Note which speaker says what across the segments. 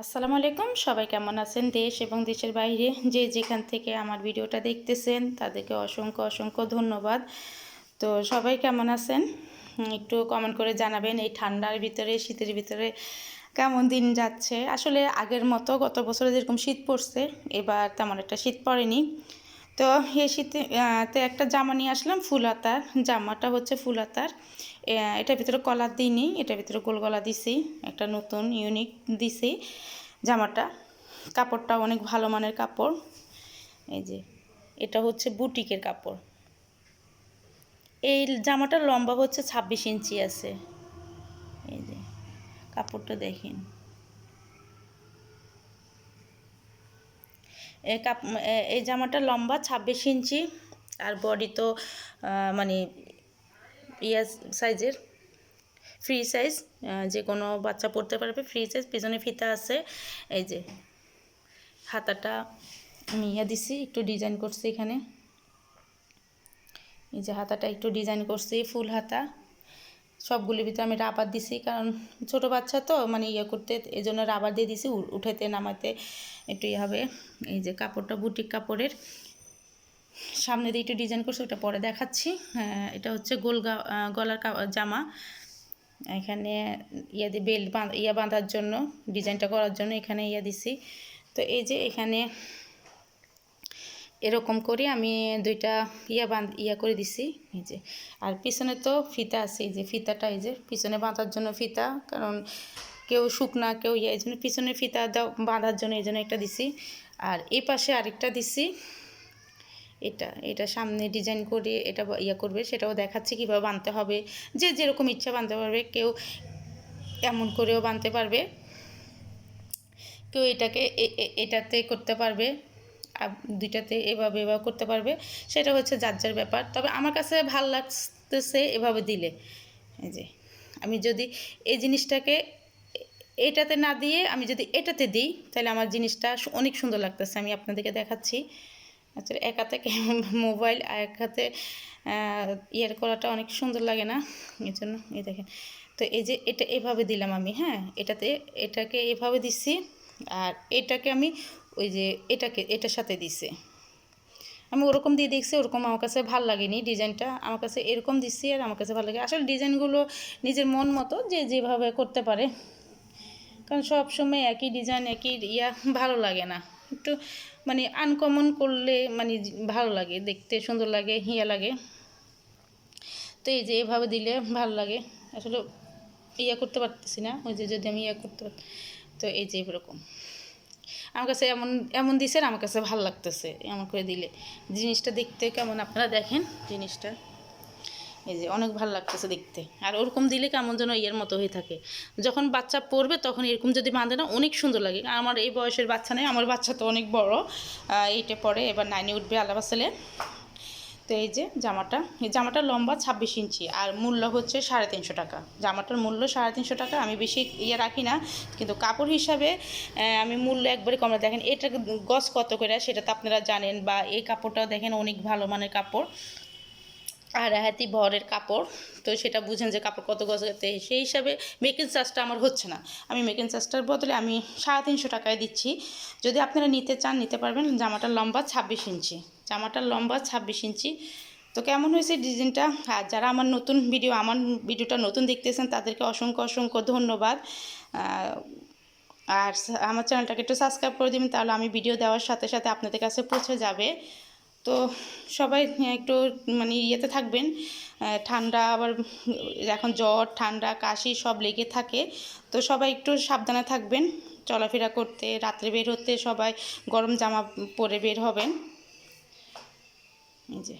Speaker 1: আসসালামু আলাইকুম। সবাই কেমন আছেন? দেশ এবং দেশের বাইরে যে যেখান থেকে আমার ভিডিওটা দেখতেছেন, তাদেরকে অসংখ্য অসংখ্য ধন্যবাদ। তো সবাই কেমন আছেন? একটু কমেন্ট করে জানাবেন এই ঠান্ডার ভিতরে, শীতের ভিতরে কেমন দিন যাচ্ছে? আসলে আগের মতো গত বছরে যেরকম শীত পড়ছে, এবার তেমন একটা শীত পড়েনি। তো এই শীতে তে একটা জামা নিয়ে আসলাম ফুল হাতার জামাটা হচ্ছে ফুল হাতার এটার ভিতরে কলার দিইনি এটার ভিতরে গোল গলা দিছি, একটা নতুন, ইউনিক দিছি জামাটা। কাপড়টা অনেক ভালো মানের কাপড়। এই যে, এটা হচ্ছে বুটিকের কাপড়। এই জামাটার লম্বা হচ্ছে ছাব্বিশ ইঞ্চি আছে। এই যে, কাপড়টা দেখেন। কাপ এই জামাটা লম্বা, ছাব্বিশ ইঞ্চি, আর বডি তো মানে ইয়া সাইজের ফ্রি সাইজ যে কোনো বাচ্চা পরতে পারবে ফ্রি সাইজ পিছনে ফিতা আছে, এই যে হাতাটা আমি ইয়া দিছি, একটু ডিজাইন করছি এখানে, এই যে হাতাটা একটু ডিজাইন করছি, ফুল হাতা। সবগুলির ভিতরে আমি রাবার দিছি। কারণ ছোট বাচ্চা তো মানে ইয়ে করতে এই জন্য রাবার দিয়ে দিছি উঠাতে নামাতে একটু ইয়ে হবে। এই যে কাপড়টা বুটিক কাপড়ের। সামনে দিয়ে একটু ডিজাইন করছি ওটা পরে দেখাচ্ছি। হ্যাঁ, এটা হচ্ছে গোল গলার জামা। এখানে ইয়া দিয়ে বেল্ট ইয়া বাঁধার জন্য ডিজাইনটা করার জন্য এখানে ইয়া দিছি। তো এই যে এখানে এরকম করে আমি দুইটা ইয়া বাঁধ, ইয়া করে দিছি, এই যে। আর পিছনে তো ফিতা আছে, এই যে ফিতাটা, এই যে পিছনে বাঁধার জন্য ফিতা, কারণ কেউ শুকনা, কেউ ইয়া, এই জন্য পিছনে ফিতা বাঁধার জন্য এই জন্য একটা দিছি। আর এই পাশে আরেকটা দিছি, এটা এটা সামনে ডিজাইন করে এটা ইয়া করবে, সেটাও দেখাচ্ছি কীভাবে বানতে হবে। যে যেরকম ইচ্ছা বানতে পারবে, কেউ এমন করেও বানতে পারবে। কেউ এটাকে এটাতে করতে পারবে। দুইটাতে এভাবে এভাবে করতে পারবে। সেটা হচ্ছে যার যার ব্যাপার। তবে আমার কাছে ভালো লাগতেছে এভাবে দিলে। এই যে, আমি যদি এই জিনিসটাকে এটাতে না দিয়ে আমি যদি এটাতে দিই, তাহলে আমার জিনিসটা অনেক সুন্দর লাগতেছে। আমি আপনাদেরকে দেখাচ্ছি। আচ্ছা এক হাতে মোবাইল আর এক হাতে ইয়ার করাটা অনেক সুন্দর লাগে না? এই জন্য, এই দেখেন। তো এই যে এটা এভাবে দিলাম আমি হ্যাঁ? এটাতে, এটাকে এভাবে দিচ্ছি আর এটাকে আমি ওই যে এটাকে, এটার সাথে দিছে। আমি ওরকম দিয়ে দেখছি, ওরকম আমার কাছে ভালো লাগেনি ডিজাইনটা। আমার কাছে এরকম দিচ্ছি আর আমার কাছে ভালো লাগে। আসলে ডিজাইনগুলো নিজের মন মতো যে যেভাবে করতে পারে। কারণ সব সময় একই ডিজাইন, একই ইয়া, ভালো লাগে না। একটু মানে আনকমন করলে মানে ভালো লাগে, দেখতে সুন্দর লাগে হিয়া লাগে। তো এই যে এভাবে দিলে ভালো লাগে। আসলে ইয়া করতে পারতেছি না। ওই যে যদি আমি ইয়া করতে পার তো এই যে এরকম। আমার কাছে এমন এমন দিছে আমার কাছে ভালো লাগতেছে এমন করে দিলে। জিনিসটা দেখতে কেমন আপনারা দেখেন জিনিসটা। এই যে অনেক ভালো লাগতেছে দেখতে। আর ওরকম দিলে কেমন যেন ইয়ের মতো হয়ে থাকে। যখন বাচ্চা পড়বে তখন এরকম যদি বাঁধে না, অনেক সুন্দর লাগে। আমার এই বয়সের বাচ্চা নেই, আমার বাচ্চা তো অনেক বড়। এইটে পড়ে এবার নাইনে উঠবে আলাদা ছেলে। তো এই যে জামাটা, এই জামাটা লম্বা ছাব্বিশ ইঞ্চি আর মূল্য হচ্ছে সাড়ে তিনশো টাকা। জামাটার মূল্য সাড়ে তিনশো টাকা, আমি বেশি ইয়ে রাখি না, কিন্তু কাপড় হিসাবে আমি মূল্য একবারে কমে দেখেন, এটা গজ কত করে, সেটা তো আপনারা জানেন বা এই কাপড়টাও দেখেন অনেক ভালো মানের কাপড়। আর হাতি ভরের কাপড়। তো সেটা বুঝেন যে কাপড় কত গজতে, সেই হিসাবে মেকিং চার্জটা আমার হচ্ছে না। আমি মেকিং চার্জটার বদলে আমি সাড়ে তিনশো টাকায় দিচ্ছি। যদি আপনারা নিতে চান, নিতে পারবেন জামাটার লম্বা ছাব্বিশ ইঞ্চি। জামাটার লম্বা ছাব্বিশ ইঞ্চি। তো কেমন হয়েছে ডিজাইনটা? আর যারা আমার নতুন ভিডিও আমার ভিডিওটা নতুন দেখতেছেন, তাদেরকে অসংখ্য অসংখ্য ধন্যবাদ। আর আমার চ্যানেলটাকে একটু সাবস্ক্রাইব করে দিবেন, তাহলে আমি ভিডিও দেওয়ার সাথে সাথে আপনাদের কাছে পৌঁছে যাবে। তো সবাই একটু মানে ইয়েতে থাকবেন। ঠান্ডা আবার এখন জ্বর, ঠান্ডা, কাশি সব লেগে থাকে। তো সবাই একটু সাবধানে থাকবেন। চলাফেরা করতে, রাত্রে বের হতে সবাই গরম জামা পরে বের হবেন। এই যে।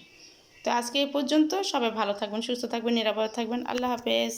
Speaker 1: তো আজকে এই পর্যন্ত সবাই ভালো থাকবেন, সুস্থ থাকবেন, নিরাপদে থাকবেন। আল্লাহ হাফেজ।